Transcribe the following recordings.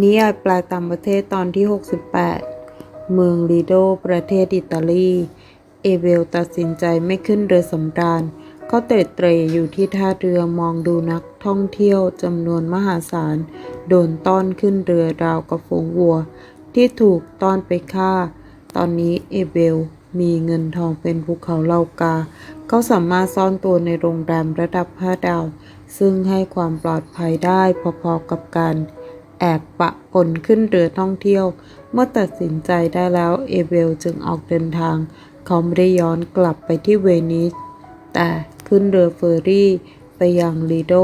นิยายแปลต่างประเทศตอนที่ 68 เมืองลีโด ประเทศอิตาลี เอเบลตัดสินใจไม่ขึ้นเรือสำราญเขาเตร็ดเตรอยู่ที่ท่าเรือมองดูนักท่องเที่ยวจำนวนมหาศาล โดนต้อนขึ้นเรือราวกับฝูงวัว ที่ถูกต้อนไปฆ่า ตอนนี้เอเบลมีเงินทองเป็นภูเขาเลากา เขาสามารถซ่อนตัวในโรงแรมระดับ 5 ดาว ซึ่งให้ความปลอดภัยได้พอๆกับการ แอบปะปนขึ้นเรือท่องเที่ยว เมื่อตัดสินใจได้แล้วเอเบลจึงออกเดินทาง เขาไม่ได้ย้อนกลับไปที่เวนิส แต่ขึ้นเรือเฟอร์รี่ไปยังลีโด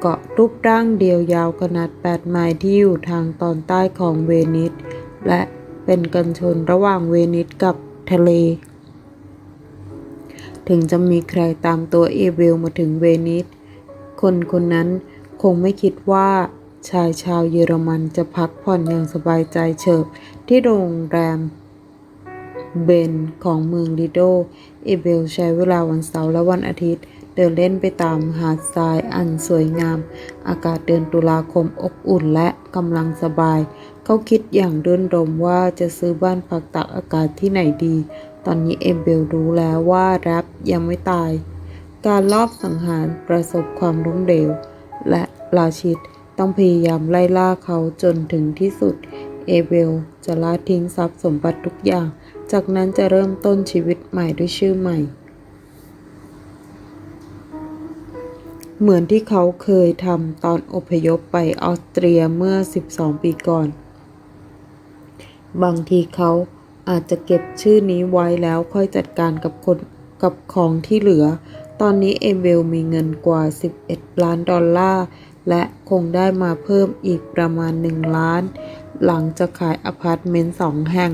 เกาะรูปร่างเดียวยาวขนาด 8 ไมล์ที่อยู่ทางตอนใต้ของเวนิส และเป็นกันชนระหว่างเวนิสกับทะเล ถึงจะมีใครตามตัวเอเบลมาถึงเวนิส คนคนนั้นคงไม่คิดว่า ชายชาวเยอรมันจะพักผ่อนอย่างสบายใจเฉิบที่โรงแรมเบนของเมืองลิโดเอเบลใช้เวลาวันเสาร์และวันอาทิตย์ เดินเล่นไปตามหาดทรายอันสวยงาม อากาศเดือนตุลาคมอบอุ่นและกำลังสบาย เขาคิดอย่างรื่นรมว่าจะซื้อบ้านพักตากอากาศที่ไหนดี ตอนนี้เอเบลรู้แล้วว่าแรปยังไม่ตาย การลอบสังหารประสบความล้มเหลว และราชิต ต้องพยายามไล่ล่าเขาจนถึงที่สุด เอเบลจะละทิ้งทรัพย์สมบัติทุกอย่าง จากนั้นจะเริ่มต้นชีวิตใหม่ด้วยชื่อใหม่ เหมือนที่เขาเคยทำตอนอพยพไปออสเตรียเมื่อ 12 ปีก่อน บางทีเขาอาจจะเก็บชื่อนี้ไว้แล้วค่อยจัดการกับคนกับของที่เหลือ ตอนนี้เอเบลมีเงินกว่า 11 ล้านดอลลาร์ และคงได้มาเพิ่มอีกประมาณ 1 ล้าน หลังจากขายอพาร์ตเมนต์สองแห่ง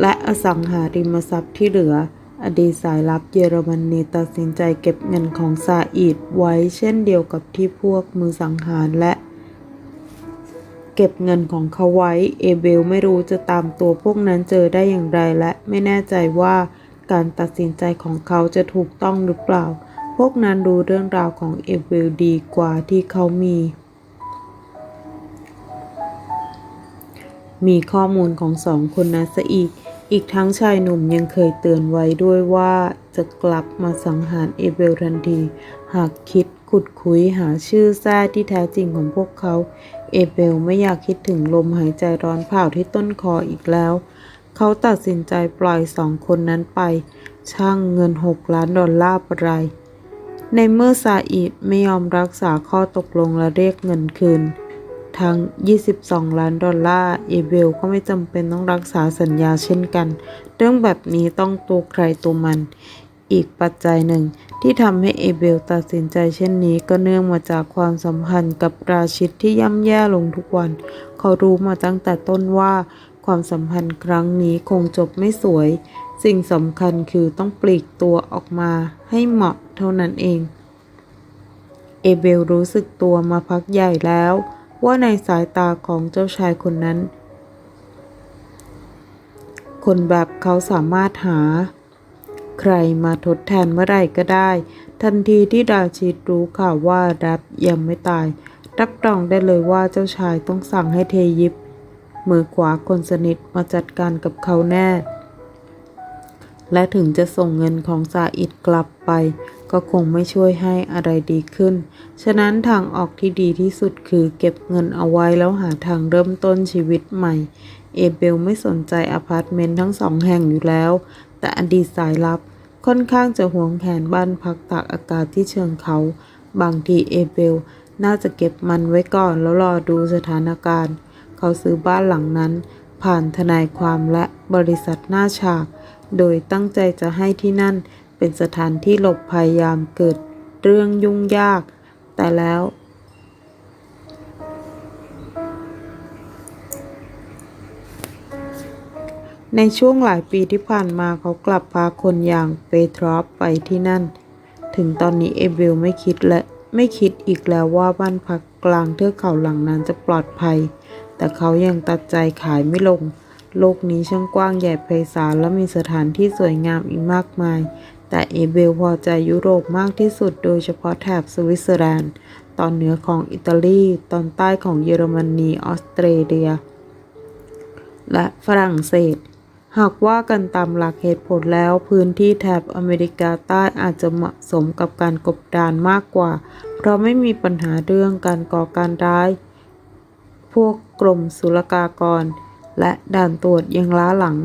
และอสังหาริมทรัพย์ที่เหลือ อดีตสายลับเยอรมนีตัดสินใจเก็บเงินของซาอิดไว้เช่นเดียวกับที่พวกมือสังหารและเก็บเงินของเขาไว้ เอเบลไม่รู้จะตามตัวพวกนั้นเจอได้อย่างไรและไม่แน่ใจว่าการตัดสินใจของเขาจะถูกต้องหรือเปล่า วกนั้นรู้เรื่องราวของเอเบลดีกว่าที่เขามี มีข้อมูลของสองคนนั้นซะอีก อีกทั้งชายหนุ่มยังเคยเตือนไว้ด้วยว่าจะกลับมาสังหารเอเบลทันที หากคิดขุดคุยหาชื่อแท้ที่แท้จริงของพวกเขา เอเบลไม่อยากคิดถึงลมหายใจร้อนเผาที่ต้นคออีกแล้ว เขาตัดสินใจปล่อยสองคนนั้นไป ช่างเงิน6ล้านดอลลาร์ปะไร ในเมื่อซาอิดไม่ยอมรักษาข้อตกลงและเรียกเงินคืน ทั้ง 22 ล้านดอลลาร์เอเบลก็ไม่จำเป็นต้องรักษาสัญญาเช่นกัน เรื่องแบบนี้ต้องตัวใครตัวมัน อีกปัจจัยหนึ่งที่ทำให้เอเบลตัดสินใจเช่นนี้ก็เนื่องมาจากความสัมพันธ์กับราชิตที่ย่ำแย่ลงทุกวัน เขารู้มาตั้งแต่ต้นว่าความสัมพันธ์ครั้งนี้คงจบไม่สวย สิ่งสำคัญคือต้องปลีกตัวออกมาให้เหมาะ เท่านั้นเอง เอเบลรู้สึกตัวมาพักใหญ่แล้ว ว่าในสายตาของเจ้าชายคนนั้น คนแบบเขาสามารถหา ใครมาทดแทนเมื่อไรก็ได้ ทันทีที่ดาชิตรู้ข่าวว่าแรปยังไม่ตาย รับรองได้เลยว่าเจ้าชายต้องสั่งให้เทยิปมือขวาคนสนิทมาจัดการกับเขาแน่ และถึงจะส่งเงินของซาอิดกลับไป ก็คงไม่ช่วยให้อะไรดีขึ้น ฉะนั้นทางออกที่ดีที่สุดคือเก็บเงินเอาไว้แล้วหาทางเริ่มต้นชีวิตใหม่ เอเบลไม่สนใจอพาร์ตเมนต์ทั้งสองแห่งอยู่แล้ว แต่อดีตสายลับค่อนข้างจะหวงแผนบ้านพักตากอากาศที่เชิงเขา บางทีเอเบลน่าจะเก็บมันไว้ก่อนแล้วรอดูสถานการณ์ เขาซื้อบ้านหลังนั้น ผ่านทนายความและบริษัทหน้าฉาก โดยตั้งใจจะให้ที่นั่น เป็นสถานที่หลบภัยยามเกิดเรื่องยุ่งยาก แต่แล้ว ในช่วงหลายปีที่ผ่านมาเขากลับพาคนอย่างเปทรอฟไปที่นั่น ถึงตอนนี้เอเบลไม่คิดและไม่คิดอีกแล้วว่าบ้านพักกลางเทือกเขาหลังนั้นจะปลอดภัย แต่เขายังตัดใจขายไม่ลง โลกนี้ช่างกว้างใหญ่ไพศาลและมีสถานที่สวยงามอีกมากมาย แต่เอเบลพอใจยุโรปมากที่สุดโดยเฉพาะแถบสวิตเซอร์แลนด์ ตอนเหนือของอิตาลี ตอนใต้ของเยอรมนีออสเตรเลีย และฝรั่งเศส หากว่ากันตามหลักเหตุผลแล้วพื้นที่แถบอเมริกาใต้อาจจะเหมาะสมกับการกบดานมากกว่า เพราะไม่มีปัญหาเรื่องการก่อการร้าย พวกกรมศุลกากร และด่านตรวจยังล้าหลัง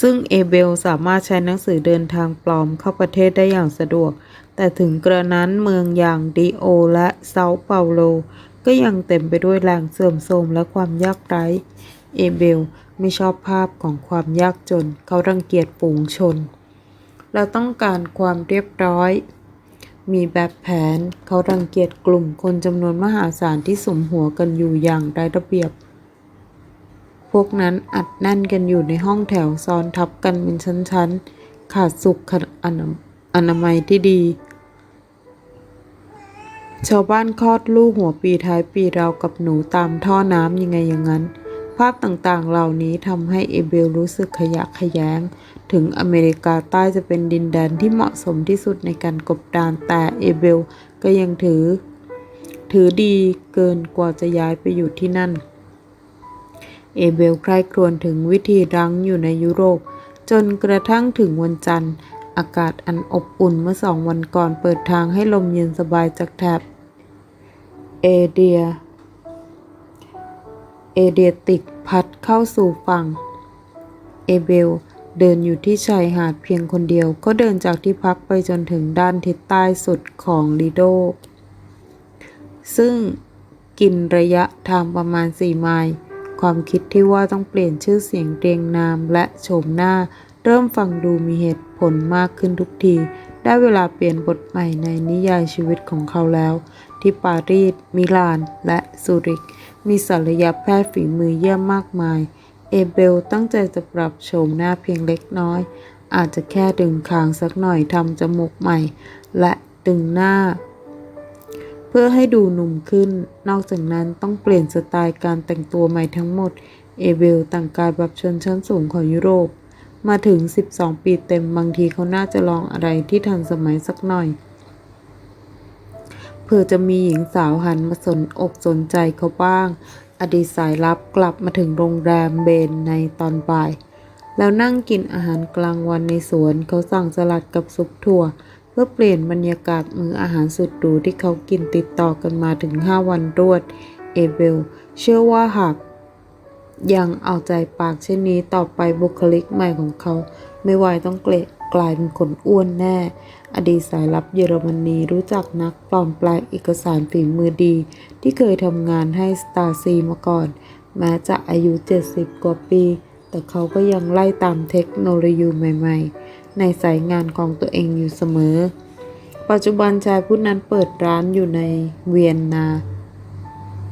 ซึ่งเอเบลสามารถใช้หนังสือเดินทางปลอมเข้าประเทศได้อย่างสะดวก แต่ถึงกระนั้นเมืองอย่างดิโอและเซาเปาโล ก็ยังเต็มไปด้วยแหล่งเสื่อมโทรมและความยากไร้เอเบลไม่ชอบภาพของความยากจน เขารังเกียจฝูงชน เราต้องการความเรียบร้อย มีแบบแผน เขารังเกียจกลุ่มคนจำนวนมหาศาลที่สมหัวกันอยู่อย่างไร้ระเบียบ พวกนั้นอัดแน่นกันอยู่ในห้องแถวซ้อนทับกันเป็นชั้นๆ ขาดสุขอนาอนามัยที่ดี ชาวบ้านคลอดลูกหัวปีท้ายปีเรากับหนูตามท่อน้ำยังไงอย่างนั้น ภาพต่างๆเหล่านี้ทำให้เอเบลรู้สึกขยะขยง ถึงอเมริกาใต้จะเป็นดินแดนที่เหมาะสมที่สุดในการกบดานแต่เอเบลก็ยังถือ ถือดีเกินกว่าจะย้ายไปอยู่ที่นั่น เอเบลใคร่ครวญถึงวิธีรั้งอยู่ในยุโรป จนกระทั่งถึงวันจันทร์ อากาศอันอบอุ่นเมื่อสองวันก่อนเปิดทางให้ลมเย็นสบายจากแถบเอเดีย เอเดียติกพัดเข้าสู่ฝั่ง เอเบลเดินอยู่ที่ชายหาดเพียงคนเดียว ก็เดินจากที่พักไปจนถึงด้านทิศใต้สุดของลิโด ซึ่งกินระยะทางประมาณ 4 ไมล์ ความคิดที่ว่าต้องเปลี่ยนชื่อเสียงเรียงนามและโฉมหน้า เริ่มฟังดูมีเหตุผลมากขึ้นทุกที ได้เวลาเปลี่ยนบทใหม่ในนิยายชีวิตของเขาแล้ว ที่ปารีส มิลาน และซูริก มีศัลยแพทย์ฝีมือเยี่ยมมากมาย เอเบลตั้งใจจะปรับโฉมหน้าเพียงเล็กน้อย อาจจะแค่ดึงคางสักหน่อยทำจมูกใหม่ และดึงหน้า เพื่อให้ดูหนุ่มขึ้น นอกจากนั้นต้องเปลี่ยนสไตล์การแต่งตัวใหม่ทั้งหมด เอเบลแต่งกายแบบชนชั้นสูงของยุโรป มาถึง 12 ปีเต็มบางทีเขาน่าจะลองอะไรที่ทันสมัยสักหน่อย เพื่อจะมีหญิงสาวหันมาสนอกสนใจเขาบ้าง อดีตสายลับกลับมาถึงโรงแรมเบนในตอนบ่าย แล้วนั่งกินอาหารกลางวันในสวนเขาสั่งสลัดกับซุปถั่ว พื่อเปลี่ยนบรรยากาศมื้ออาหารสุดหรูที่เขากินติดต่อกันมาถึง 5 วันรวด เอเบล เชื่อว่าหากยังเอาใจปากเช่นนี้ต่อไปบุคลิกใหม่ของเขา ไม่ไหวต้องเกลกลายเป็นคนอ้วนแน่ อดีตสายลับเยอรมนีรู้จักนักปลอมแปลงเอกสารฝีมือดี ที่เคยทำงานให้สตาซีมาก่อน แม้จะอายุ 70 กว่าปี แต่เขาก็ยังไล่ตามเทคโนโลยีใหม่ ๆ ในสายงานของตัวเองอยู่เสมอ ปัจจุบันชายผู้นั้นเปิดร้านอยู่ในเวียนนา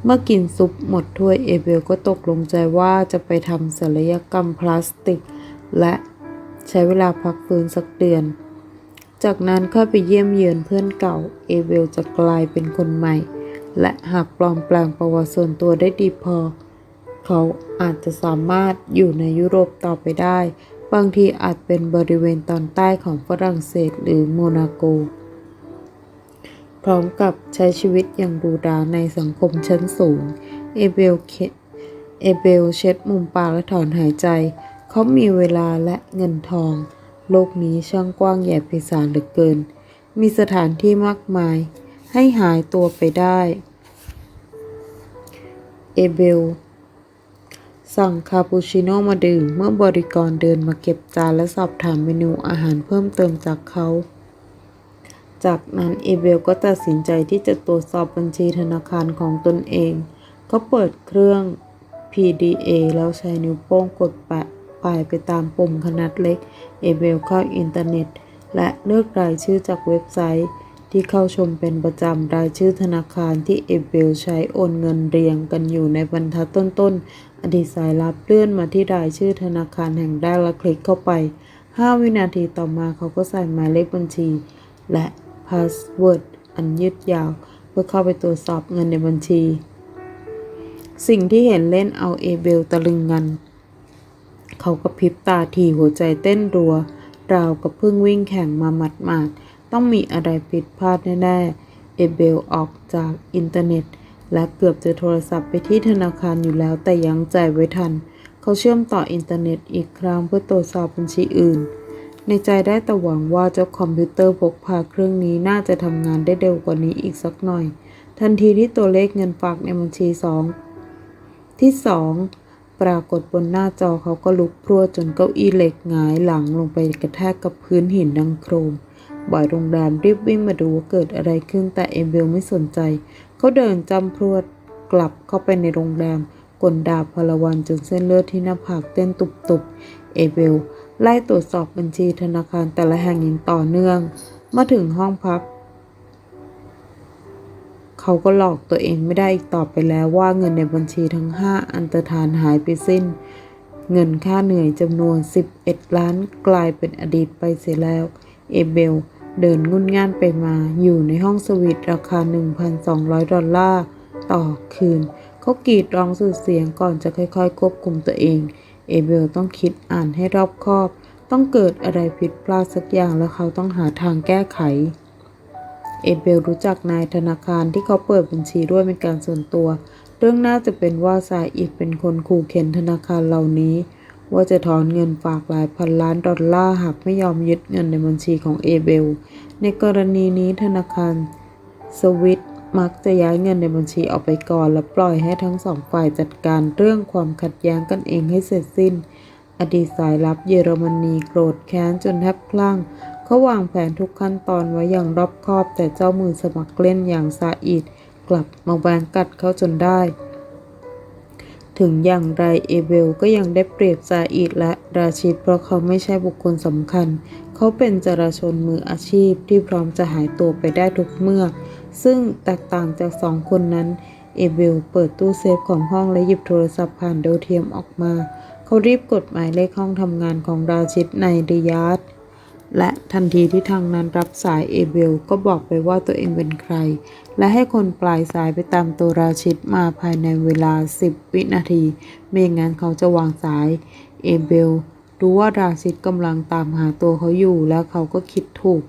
เมื่อกินซุปหมดถ้วยเอเบลก็ตกลงใจว่าจะไปทำศัลยกรรมพลาสติก และใช้เวลาพักฟื้นสักเดือน จากนั้นค่อยไปเยี่ยมเยือนเพื่อนเก่า เอเบลจะกลายเป็นคนใหม่ และหากปลอมแปลงประวัติส่วนตัวได้ดีพอ เขาอาจจะสามารถอยู่ในยุโรปต่อไปได้ บางทีอาจเป็นบริเวณตอนใต้ของฝรั่งเศสหรือโมนาโก พร้อมกับใช้ชีวิตอย่างหรูหราในสังคมชั้นสูง เอเบลเคเอเบลเช็ดมุมปากและถอนหายใจ เขามีเวลาและเงินทอง โลกนี้ช่างกว้างใหญ่ไพศาลเหลือเกิน มีสถานที่มากมาย ให้หายตัวไปได้ เอเบล สั่งคาปูชิโน่มาดื่มเมื่อบริกรเดินมาเก็บจานและสอบถามเมนูอาหารเพิ่มเติมจากเขา จากนั้นเอเบลก็ตัดสินใจที่จะตรวจสอบบัญชีธนาคารของตนเอง เขาเปิดเครื่อง PDA แล้วใช้นิ้วโป้งกดแปะปลายไปตามปุ่มขนาดเล็ก เอเบลเข้าอินเทอร์เน็ต และเลือกรายชื่อจากเว็บไซต์ ที่เข้าชมเป็นประจำรายชื่อธนาคารที่เอเบลใช้โอนเงินเรียงกันอยู่ในบรรทัดต้นๆ อดีตสายลับเลื่อนมาที่รายชื่อธนาคารแห่งแรกและคลิกเข้าไป 5 วินาทีต่อมาเขาก็ใส่หมายเลขบัญชี และพาสเวิร์ดอันยืดยาว เพื่อเข้าไปตรวจสอบเงินในบัญชี สิ่งที่เห็นเล่นเอาเอเบลตะลึงงัน เขากระพริบตาทีหัวใจเต้นรัว ราวกับเพิ่งวิ่งแข่งมาหมัดๆต้องมีอะไรผิดพลาดแน่ๆ เอเบลออกจากอินเทอร์เน็ต และเกือบจะโทรศัพท์ไปที่ธนาคารอยู่แล้วแต่ยังใจไว้ทัน เขาเชื่อมต่ออินเทอร์เน็ตอีกครั้งเพื่อตรวจสอบบัญชีอื่น ในใจได้แต่หวังว่าเจ้าคอมพิวเตอร์พกพาเครื่องนี้น่าจะทำงานได้เร็วกว่านี้อีกสักหน่อย ทันทีที่ตัวเลขเงินฝากในบัญชีสองที่สองปรากฏบนหน้าจอเขาก็ลุกพรวดจนเก้าอี้เหล็กหงายหลังลงไปกระแทกกับพื้นหินดังโครม บ่อยโรงแรมรีบวิ่งมาดูว่าเกิดอะไรขึ้นแต่เอเบลไม่สนใจ เขาเดินจำพรวดกลับเข้าไปในโรงแรมกลดาพลวันจนเส้นเลือดที่หน้าผากเต้นตุบๆ เอเบล ไล่ตรวจสอบบัญชีธนาคารแต่ละแห่งอย่างต่อเนื่อง มาถึงห้องพัก เขาก็หลอกตัวเองไม่ได้อีกต่อไปแล้วว่าเงินในบัญชีทั้งห้าอันตรธานหายไปสิ้น เงินค่าเหนื่อยจำนวน 11 ล้านกลายเป็นอดีตไปเสียแล้ว เอเบล เดินงุนง่านไปมาอยู่ในห้องสวีทราคา 1,200 ดอลลาร์ต่อคืน เขากรีดร้องสุดเสียงก่อนจะค่อยๆ ควบคุมตัวเอง เอเบลต้องคิดอ่านให้รอบคอบ ต้องเกิดอะไรผิดพลาดสักอย่างแล้วเขาต้องหาทางแก้ไข เอเบลรู้จักนายธนาคารที่เขาเปิดบัญชีด้วยเป็นการส่วนตัว เรื่องน่าจะเป็นว่าซาอิดเป็นคนขู่เข็นธนาคารเหล่านี้ ว่าจะถอนเงินฝากหลายพันล้านดอลลาร์หากไม่ยอมยึดเงินในบัญชีของเอเบล ในกรณีนี้ธนาคารสวิตมักจะย้ายเงินในบัญชีออกไปก่อน และปล่อยให้ทั้งสองฝ่ายจัดการเรื่องความขัดแย้งกันเองให้เสร็จสิ้น อดีตสายลับเยอรมนีโกรธแค้นจนแทบคลั่ง เขาวางแผนทุกขั้นตอนไว้อย่างรอบคอบ แต่เจ้ามือสมัครเล่นอย่างซาอิดกลับมาแบงกัดเขาจนได้ ถึงอย่างไรเอเบลก็ยังได้เปรียบซาอิดและราชิดเพราะเขาไม่ใช่บุคคลสำคัญ เขาเป็นจราชนมืออาชีพที่พร้อมจะหายตัวไปได้ทุกเมื่อ ซึ่งแตกต่างจากสองคนนั้น เอเบลเปิดตู้เซฟของห้องและหยิบโทรศัพท์ผ่านดาวเทียมออกมา เขารีบกดหมายเลขห้องทำงานของราชิดในริยาด และทันทีที่ทางนั้นรับสายเอเบลก็บอกไปว่าตัวเองเป็นใคร และให้คนปลายสายไปตามตัวราชิดมาภายในเวลา 10 วินาทีไม่อย่างนั้นเขาจะวางสาย เอเบลรู้ว่าราชิดกำลังตามหาตัวเขาอยู่แล้วเขาก็คิดถูก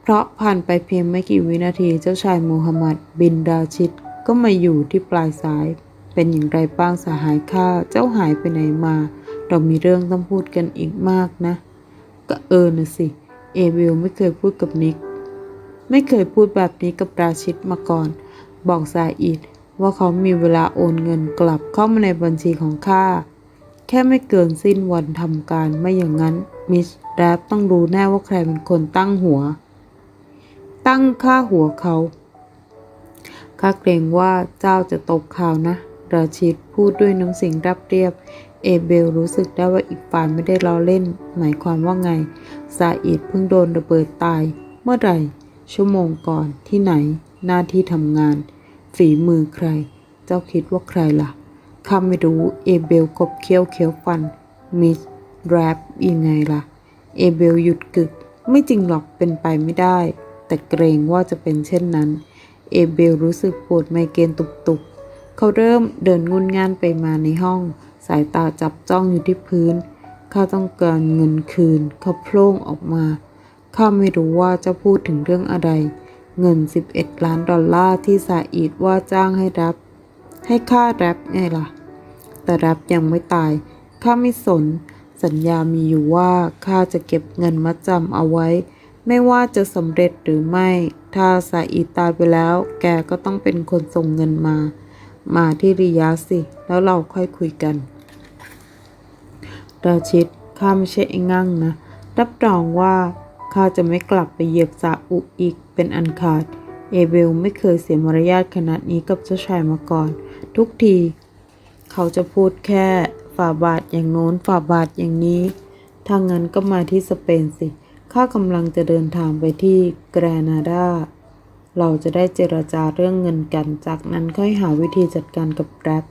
เพราะผ่านไปเพียงไม่กี่วินาทีเจ้าชายมูฮัมหมัดบินราชิดก็มาอยู่ที่ปลายสาย เป็นอย่างไรบ้างสหายข้าเจ้าหายไปไหนมา เรามีเรื่องต้องพูดกันอีกมากนะ ก็เออน่ะสิ เอวิลไม่เคยพูดกับนิก ไม่เคยพูดแบบนี้กับราชิดมาก่อน บอกซาอิดว่าเขามีเวลาโอนเงินกลับเข้ามาในบัญชีของข้า แค่ไม่เกินสิ้นวันทำการไม่อย่างนั้น มิสแรปต้องรู้แน่ว่าใครเป็นคนตั้งหัว ตั้งค่าหัวเขาข้าเกรงว่าเจ้าจะตกข่าวนะ ราชิดพูดด้วยน้ำเสียงรับเรียบ เอเบลรู้สึกได้ว่าอีกฝ่ายไม่ได้ล้อเล่น หมายความว่าไง ซาอิดเพิ่งโดนระเบิดตาย เมื่อไหร่ ชั่วโมงก่อนที่ไหน หน้าที่ทำงาน ฝีมือใคร เจ้าคิดว่าใครล่ะข้าไม่รู้เอเบลกบเคี้ยวเคี้ยวฟัน มิสแรปยังไงล่ะ เอเบลหยุดกึก ไม่จริงหรอกเป็นไปไม่ได้ แต่เกรงว่าจะเป็นเช่นนั้น เอเบลรู้สึกปวดไมเกรนตุบๆ เขาเริ่มเดินงุนงานไปมาในห้อง สายตาจับจ้องอยู่ที่พื้น ข้าต้องการเงินคืน เขาโพล่งออกมา ข้าไม่รู้ว่าจะพูดถึงเรื่องอะไร เงิน 11 ล้านดอลลาร์ที่ซาอิดว่าจ้างให้รับ ให้ค่าแรปไงล่ะ แต่แรปยังไม่ตาย ข้าไม่สน สัญญามีอยู่ว่าข้าจะเก็บเงินมัดจำเอาไว้ ไม่ว่าจะสำเร็จหรือไม่ ถ้าซาอิดตายไปแล้ว แกก็ต้องเป็นคนส่งเงินมา มาที่ริยาสิ แล้วเราค่อยคุยกันราชิดข้าไม่ใช่ไอ้งั่งนะ รับรองว่าข้าจะไม่กลับไปเหยียบซาอุอีกเป็นอันขาด เอเบลไม่เคยเสียมารยาทขนาดนี้กับเจ้าชายมาก่อน ทุกที เขาจะพูดแค่ฝ่าบาทอย่างโน้นฝ่าบาทอย่างนี้ถ้างั้นก็มาที่สเปนสิ ข้ากำลังจะเดินทางไปที่แกรนาดา เราจะได้เจรจาเรื่องเงินกัน จากนั้นค่อยหาวิธีจัดการกับแรป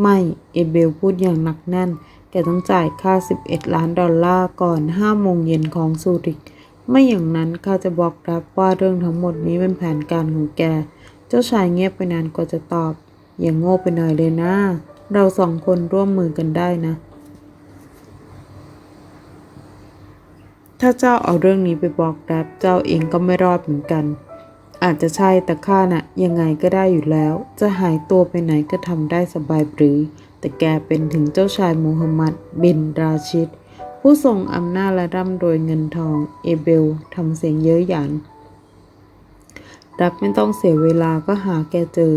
ไม่ เอเบลพูดอย่างหนักแน่น แกต้องจ่ายค่า 11 ล้านดอลลาร์ก่อน5โมงเย็นของซูริก ไม่อย่างนั้นข้าจะบอกแรปว่าเรื่องทั้งหมดนี้เป็นแผนการของแก เจ้าชายเงียบไปนานกว่าจะตอบ อย่างโง่ไปหน่อยเลยนะ เราสองคนร่วมมือกันได้นะถ้าเจ้าเอาเรื่องนี้ไปบอกแรปเจ้าเองก็ไม่รอดเหมือนกัน อาจจะใช่แต่ข้าน่ะยังไงก็ได้อยู่แล้ว จะหายตัวไปไหนก็ทำได้สบายหรือ แต่แกเป็นถึงเจ้าชายมูฮัมหมัด บินราชิด ผู้ทรงอำนาจและร่ำรวยเงินทอง เอเบลทำเสียงเย้ยหยัน รับไม่ต้องเสียเวลาก็หาแกเจอ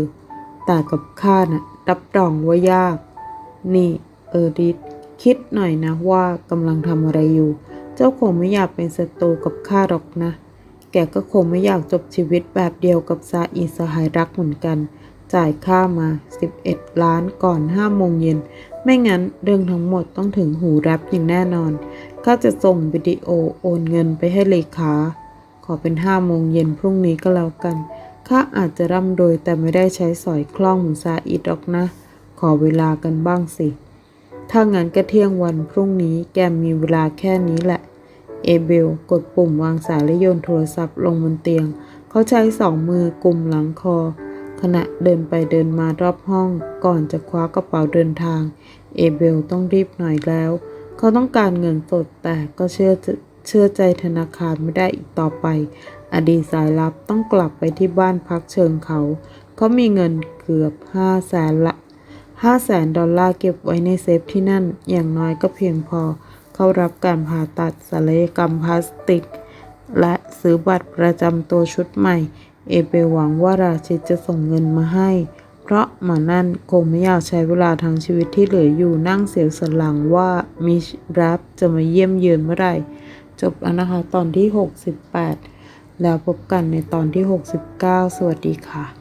แต่กับข้าน่ะรับรองว่ายาก นี่เออริดคิดหน่อยนะว่ากำลังทำอะไรอยู่ เจ้าคงไม่อยากเป็นศัตรูกับข้าหรอกนะ แกก็คงไม่อยากจบชีวิตแบบเดียวกับซาอีสหายรักเหมือนกัน จ่ายค่ามา 11 ล้านก่อน5โมงเย็น ไม่งั้นเรื่องทั้งหมดต้องถึงหูแรปอย่างแน่นอน ข้าจะส่งวิดีโอโอนเงินไปให้เลขา ขอเป็น5โมงเย็นพรุ่งนี้ก็แล้วกัน ข้าอาจจะร่ำรวยแต่ไม่ได้ใช้สอยคล่องเหมือนซาอิดหรอกนะ ขอเวลากันบ้างสิ ถ้างั้นก็เที่ยงวันพรุ่งนี้แกมีเวลาแค่นี้แหละ เอเบล กดปุ่มวางสายและโยนโทรศัพท์ลงบนเตียง เขาใช้สองมือกุมหลังคอ ขณะเดินไปเดินมารอบห้อง ก่อนจะคว้ากระเป๋าเดินทาง เอเบลต้องรีบหน่อยแล้ว เขาต้องการเงินสดแต่ก็เชื่อเชื่อใจธนาคารไม่ได้อีกต่อไป อดีตสายลับต้องกลับไปที่บ้านพักเชิงเขา เขามีเงินเกือบห้าแสนละห้าแสนดอลลาร์เก็บไว้ในเซฟที่นั่นอย่างน้อยก็เพียงพอ เข้ารับการผ่าตัดศัลยกรรมพลาสติก และซื้อบัตรประจำตัวชุดใหม่ เอเบลหวังว่าราชิตจะส่งเงินมาให้ เพราะหมานั่นคงไม่อยากใช้เวลาทั้งชีวิตที่เหลืออยู่นั่งเสียวสลังว่ามิชรับจะมาเยี่ยมเยือนเมื่อไหร่จบแล้วนะคะตอนที่ 68 แล้วพบกันในตอนที่ 69 สวัสดีค่ะ